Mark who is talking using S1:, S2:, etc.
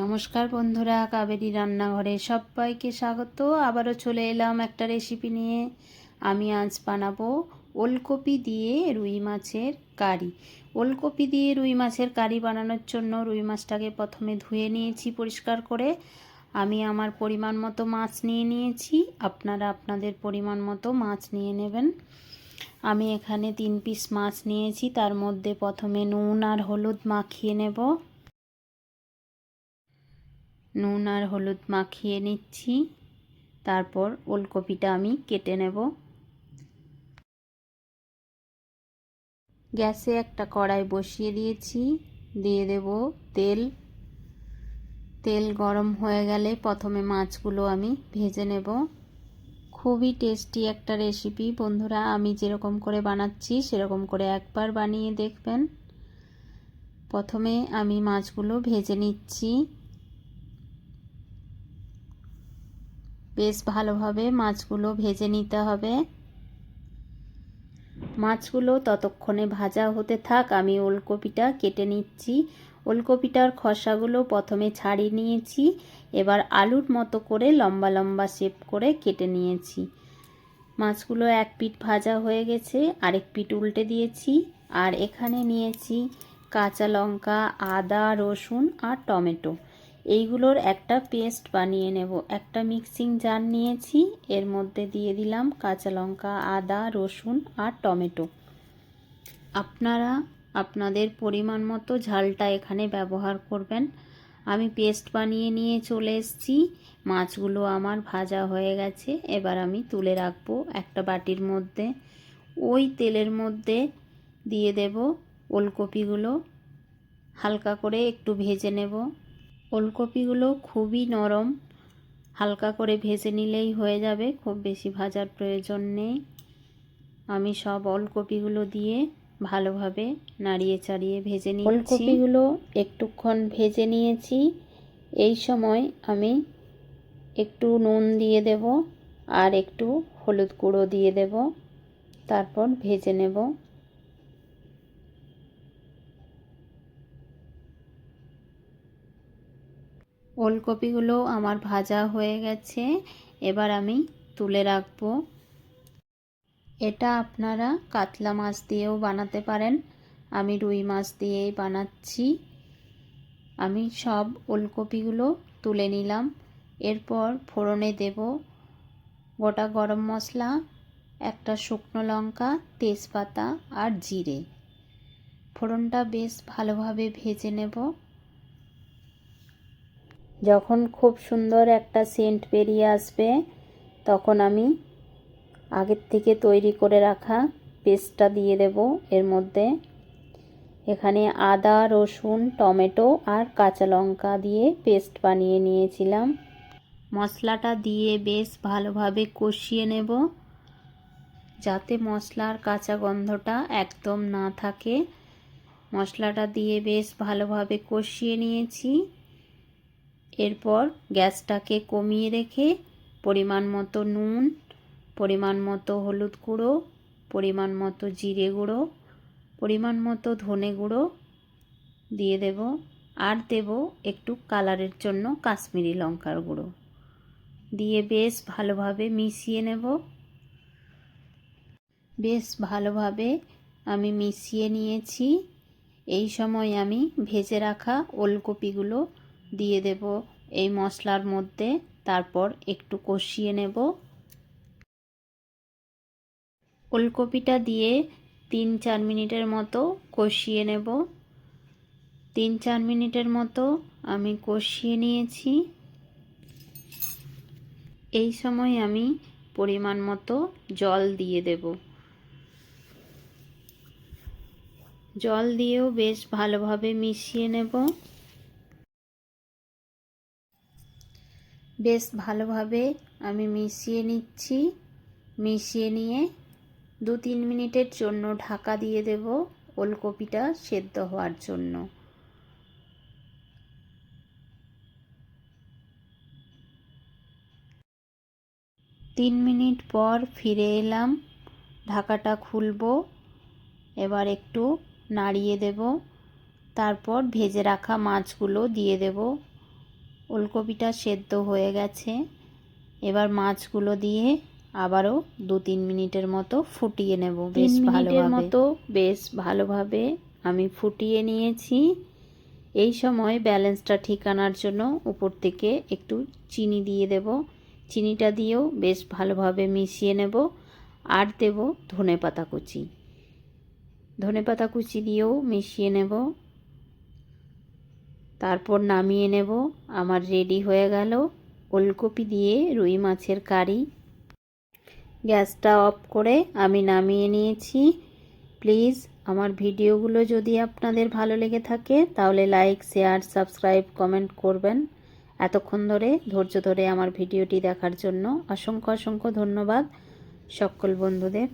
S1: নমস্কার বন্ধুরা, কাবেরী রান্নাঘরে সবাইকে স্বাগত। আবারও চলে এলাম একটা রেসিপি নিয়ে। আমি আজ বানাবো ওলকপি দিয়ে রুই মাছের কারি। ওলকপি দিয়ে রুই মাছের কারি বানানোর জন্য রুই মাছটাকে প্রথমে ধুয়ে নিয়েছি পরিষ্কার করে। আমি আমার পরিমাণ মতো মাছ নিয়ে নিয়েছি। আপনারা আপনাদের পরিমাণ মতো মাছ নিয়ে নেবেন। আমি এখানে তিন পিস মাছ নিয়েছি। তার মধ্যে প্রথমে নুন আর হলুদ মাখিয়ে নেব। নুন আর হলুদ মাখিয়ে নিচ্ছি। তারপর ওলকপিটা আমি কেটে নেব। গ্যাসে একটা কড়াই বসিয়ে দিয়েছি। দিয়ে দেব তেল। তেল গরম হয়ে গেলে প্রথমে মাছগুলো আমি ভেজে নেব। খুবই টেস্টি একটা রেসিপি। বন্ধুরা, আমি যেরকম করে বানাচ্ছি, সেরকম করে একবার বানিয়ে দেখবেন। প্রথমে আমি মাছগুলো ভেজে নিচ্ছি। বেশ ভালোভাবে মাছগুলো ভেজে নিতে হবে। মাছগুলো ততক্ষণে ভাজা হতে থাক, আমি ওলকপিটা কেটে নিচ্ছি। ওলকপিটার খসাগুলো প্রথমে ছাড়িয়ে নিয়েছি, এবার আলুর মতো করে লম্বা লম্বা শেপ করে কেটে নিয়েছি। মাছগুলো এক পিঠ ভাজা হয়ে গেছে, আরেক পিঠ উল্টে দিয়েছি, আর এখানে নিয়েছি কাঁচা লঙ্কা, আদা, রসুন আর টমেটো। এইগুলোর একটা পেস্ট বানিয়ে নেব। একটা মিক্সিং জার নিয়েছি, এর মধ্যে দিয়ে দিলাম কাঁচা লঙ্কা, আদা, রসুন আর টমেটো। আপনারা আপনাদের পরিমাণ মতো ঝালটা এখানে ব্যবহার করবেন। আমি পেস্ট বানিয়ে নিয়ে চলে এসেছি। মাছগুলো আমার ভাজা হয়ে গেছে। এবার আমি তুলে রাখব একটা বাটির মধ্যে। ওই তেলের মধ্যে দিয়ে দেব ওলকপিগুলো। হালকা করে একটু ভেজে নেব। ওলকপিগুলো খুবই নরম। হালকা করে ভেজে নিলেই হয়ে যাবে, খুব বেশি ভাজার প্রয়োজন নেই। আমি সব ওলকপিগুলো দিয়ে ভালোভাবে নাড়িয়ে চাড়িয়ে ভেজে নিই ওলকপিগুলো একটুক্ষণ ভেজে নিয়েছি। এই সময় আমি একটু নুন দিয়ে দেব আর একটু হলুদ গুঁড়ো দিয়ে দেব। তারপর ভেজে নেব। ওলকপিগুলো আমার ভাজা হয়ে গেছে, এবার আমি তুলে রাখব। এটা আপনারা কাতলা মাছ দিয়েও বানাতে পারেন। আমি রুই মাছ দিয়েই বানাচ্ছি। আমি সব ওলকপিগুলো তুলে নিলাম। এরপর ফোড়নে দেব গোটা গরম মশলা, একটা শুকনো লঙ্কা, তেজপাতা আর জিরে। ফোড়নটা বেশ ভালোভাবে ভেজে নেব। যখন খুব সুন্দর একটা সেন্ট বেরিয়ে আসবে, তখন আমি আগের থেকে তৈরি করে রাখা পেস্টটা দিয়ে দেব এর মধ্যে। এখানে আদা, রসুন, টমেটো আর কাঁচা লঙ্কা দিয়ে পেস্ট বানিয়ে নিয়েছিলাম। মশলাটা দিয়ে বেশ ভালোভাবে কষিয়ে নেব, যাতে মশলার কাঁচা গন্ধটা একদম না থাকে। মশলাটা দিয়ে বেশ ভালোভাবে কষিয়ে নিয়েছি। এরপর গ্যাসটাকে কমিয়ে রেখে পরিমাণ মতো নুন, পরিমাণ মতো হলুদ গুঁড়ো, পরিমাণ মতো জিরে গুঁড়ো, পরিমাণ মতো ধনে গুঁড়ো দিয়ে দেব আর দেব একটু কালারের জন্য কাশ্মীরি লঙ্কার গুঁড়ো। দিয়ে বেশ ভালোভাবে মিশিয়ে নেব। বেশ ভালোভাবে আমি মিশিয়ে নিয়েছি। এই সময় আমি ভেজে রাখা ওলকপিগুলো দিয়ে দেব এই মশলার মধ্যে, তারপর একটু কষিয়ে নেব। ওলকপিটা দিয়ে তিন চার মিনিটের মতো কষিয়ে নেব। তিন চার মিনিটের মতো আমি কষিয়ে নিয়েছি। এই সময় আমি পরিমাণ মতো জল দিয়ে দেব। জল দিয়েও বেশ ভালোভাবে মিশিয়ে নেব। বেশ ভালোভাবে আমি মিশিয়ে নিচ্ছি। মিশিয়ে নিয়ে দু তিন মিনিটের জন্য ঢাকা দিয়ে দেব ওলকপিটা সেদ্ধ হওয়ার জন্য। তিন মিনিট পর ফিরে এলাম। ঢাকাটা খুলব, এবার একটু নাড়িয়ে দেব। তারপর ভেজে রাখা মাছগুলো দিয়ে দেব। ওলকপিটা সেদ্ধ হয়ে গেছে। এবার মাছগুলো দিয়ে আবারও দু তিন মিনিটের মতো ফুটিয়ে নেব। বেশ ভালোভাবে। মতো বেশ ভালোভাবে আমি ফুটিয়ে নিয়েছি। এই সময় ব্যালেন্সটা ঠিক আনার জন্য উপর থেকে একটু চিনি দিয়ে দেব। চিনিটা দিয়েও বেশ ভালোভাবে মিশিয়ে নেব। আর দেব ধনে পাতা কুচি। ধনে পাতা কুচি দিয়েও মিশিয়ে নেব। তারপর নামিয়ে নেব। আমার রেডি হয়ে গেল ওলকপি দিয়ে রুই মাছের কারি। গ্যাসটা অফ করে আমি নামিয়ে নিয়েছি। প্লিজ আমার ভিডিওগুলো যদি আপনাদের ভালো লেগে থাকে তাহলে লাইক, শেয়ার, সাবস্ক্রাইব, কমেন্ট করবেন। এতক্ষণ ধরে, ধৈর্য ধরে আমার ভিডিওটি দেখার জন্য অসংখ্য অসংখ্য ধন্যবাদ। সকল বন্ধুদের